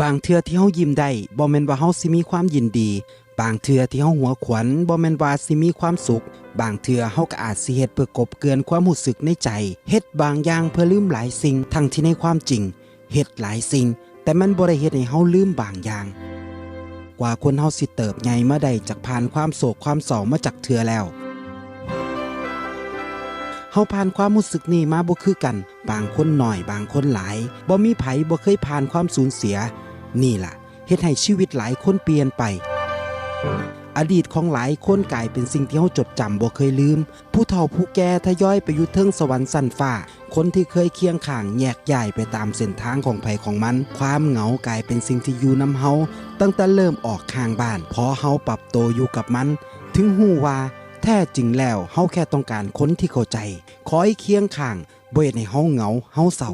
บางเทื่อที่เฮายิ้มได้บ่แม่นว่าเฮาสิมีความยินดี บางเทื่อที่เฮาหัวขวัญบ่แม่นว่าสิมีความสุข บางเทื่อเฮาก็อาจสิเฮ็ดเพื่อกบเกลือนความรู้สึกในใจเฮ็ดบางอย่างเพื่อลืมหลายสิ่งทั้งที่ในความจริงเฮ็ดหลายสิ่ง แต่มันบ่ได้เฮ็ดให้เฮาลืมบางอย่าง กว่าคนเฮาสิเติบใหญ่มาได้จากผ่านความโศกความเศร้ามาจากเทื่อแล้ว เฮาผ่านความรู้สึกนี้มาบ่คือกัน บางคนหน่อยบางคนหลายบ่มีไผบ่เคยผ่านความสูญเสีย นี่ล่ะเฮ็ดให้ชีวิตหลายคนเปลี่ยนไป อดีตของหลายคนกลายเป็นสิ่งที่เฮาจดจำบ่เคยลืม ผู้เฒ่าผู้แก่ทยอยไปอยู่เทิงสวรรค์สั้นฟ้า คนที่เคยเคียงข้างแยกย้ายไปตามเส้นทางของไผของมัน ความเหงากลายเป็นสิ่งที่อยู่นำเฮาตั้งแต่เริ่มออกข้างบ้านพอเฮาปรับโตวอยู่กับมัน ถึงหูว่า แท้จริงแล้วเฮาแค่ต้องการคนที่เข้าใจ คอยเคียงข้างบ่เฮ็ดให้เฮาเหงาเฮาเศร้า